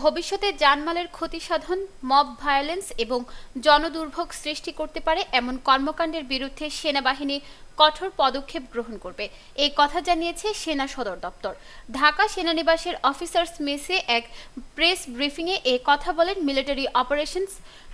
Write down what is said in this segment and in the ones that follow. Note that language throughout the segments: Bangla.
ভবিষ্যতে জানমালের ক্ষতি সাধন মব ভায়োলেন্স এবং জনদুর্ভোগ সৃষ্টি করতে পারে এমন কর্মকাণ্ডের বিরুদ্ধে সেনাবাহিনী কঠোর পদক্ষেপ গ্রহণ করবে। এই কথা জানিয়েছে সেনা সদর দপ্তর। ঢাকা সেনানিবাসের অফিসার্স মেসে এক প্রেস ব্রিফিংয়ে এ কথা বলেন military operations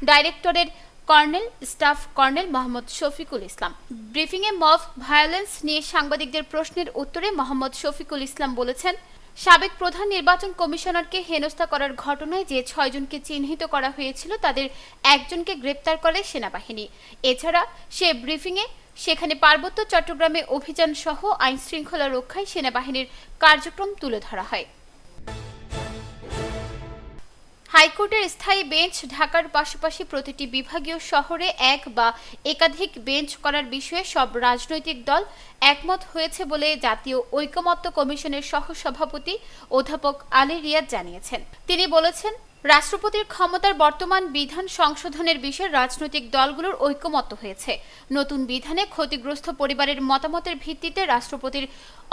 ডাইরেক্টরের colonel, staff colonel Mohammad Shafiqul Islam. ব্রিফিংয়ে মব ভায়োলেন্স নিয়ে সাংবাদিকদের প্রশ্নের উত্তরে মোহাম্মদ শফিকুল ইসলাম বলেছেন সাবেক প্রধান নির্বাচন কমিশনারকে হেনস্থা করার ঘটনায় যে ছয়জনকে চিহ্নিত করা হয়েছিল, তাদের একজনকে গ্রেপ্তার করে সেনাবাহিনী। এছাড়া সে ব্রিফিংয়ে সেখানে পার্বত্য চট্টগ্রামে অভিযান সহ আইন শৃঙ্খলা রক্ষায় সেনাবাহিনীর কার্যক্রম তুলে ধরা হয়। হাইকোর্টের স্থায়ী বেঞ্চ ঢাকার পাশাপাশি প্রতিটি বিভাগীয় শহরে এক বা একাধিক বেঞ্চ করার বিষয়ে সব রাজনৈতিক দল একমত হয়েছে বলে জাতীয় ঐকমত্য কমিশনের সহসভাপতি অধ্যাপক আলী রিয়াদ জানিয়েছেন। তিনি বলেছেন রাষ্ট্রপতির ক্ষমতার বর্তমান বিধান সংশোধনের বিষয়ে রাজনৈতিক দলগুলোর ঐকমত্য হয়েছে। নতুন বিধানে ক্ষতিগ্রস্ত পরিবারের মতামতের ভিত্তিতে রাষ্ট্রপতির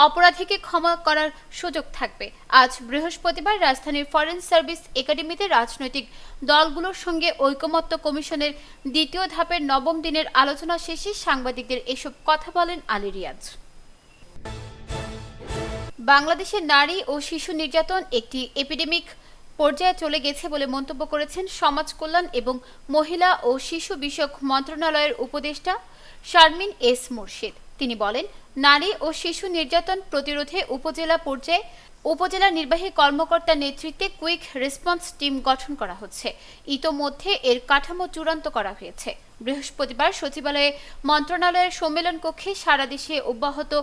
অপরাধীকে ক্ষমা করার সুযোগ থাকবে। আজ বৃহস্পতিবার রাজধানীর ফরেন সার্ভিস একাডেমিতে রাজনৈতিক দলগুলোর সঙ্গে ঐকমত্য কমিশনের দ্বিতীয় ধাপের নবম দিনের আলোচনা শেষে সাংবাদিকদের এসব কথা বলেন আলী রিয়াজ। বাংলাদেশে নারী ও শিশু নির্যাতন একটি এপিডেমিক পর্যায়ে চলে গেছে বলে মন্তব্য করেছেন সমাজ কল্যাণ এবং মহিলা ও শিশু বিষয়ক মন্ত্রণালয়ের উপদেষ্টা শারমিন এস মুর্শিদ। তিনি বলেন নারী ও শিশু নির্যাতন প্রতিরোধে উপজেলা পর্যায়ে উপজেলা নির্বাহী কর্মকর্তার নেতৃত্বে কুইক রেসপন্স টিম গঠন করা হচ্ছে। ইতোমধ্যে এর কাঠামো চূড়ান্ত করা হয়েছে। বৃহস্পতিবার সচিবালয়ে মন্ত্রণালয়ের সম্মেলন কক্ষে সারা দেশে অব্যাহত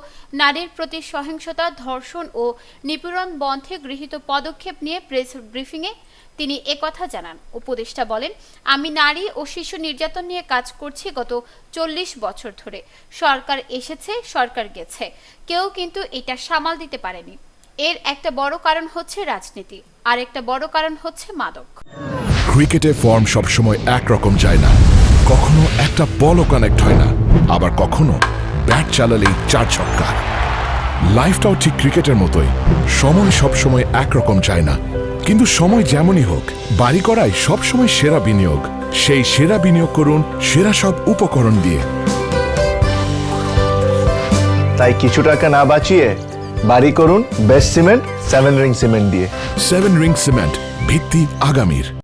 নারীর প্রতি সহিংসতা, ধর্ষণ ও নিপীড়ন বন্ধে গৃহীত পদক্ষেপ নিয়ে প্রেস ব্রিফিংয়ে তিনি একথা জানান। উপদেষ্টা বলেন, আমি নারী ও শিশু নির্যাতন নিয়ে কাজ করছি গত চল্লিশ বছর ধরে। সরকার এসেছে, সরকার গেছে। কেউ কিন্তু এটা সামাল দিতে পারেনি। এর একটা বড় কারণ হচ্ছে রাজনীতি, আর একটা বড় কারণ হচ্ছে মাদক। ক্রিকেটে ফর্ম সবসময় একরকম যায় না। কখনো একটা বলও কানেক্ট হয় না। আবার কখনো ব্যাট চালালেই চার ছক্কা। লাইফটাও ঠিক ক্রিকেটের মতোই। সময় সবসময় একরকম যায় না। কিন্তু সময় যেমনই হোক, বাড়ি করাই সবসময় সেরা বিনিয়োগ। সেই সেরা বিনিয়োগ করুন, সেরা সব উপকরণ দিয়ে। তাই কিছু টাকা না বাঁচিয়ে বাড়ি করুন best cement, seven ring cement দিয়ে। সেভেন রিং সিমেন্ট, ভিত্তি আগামীর।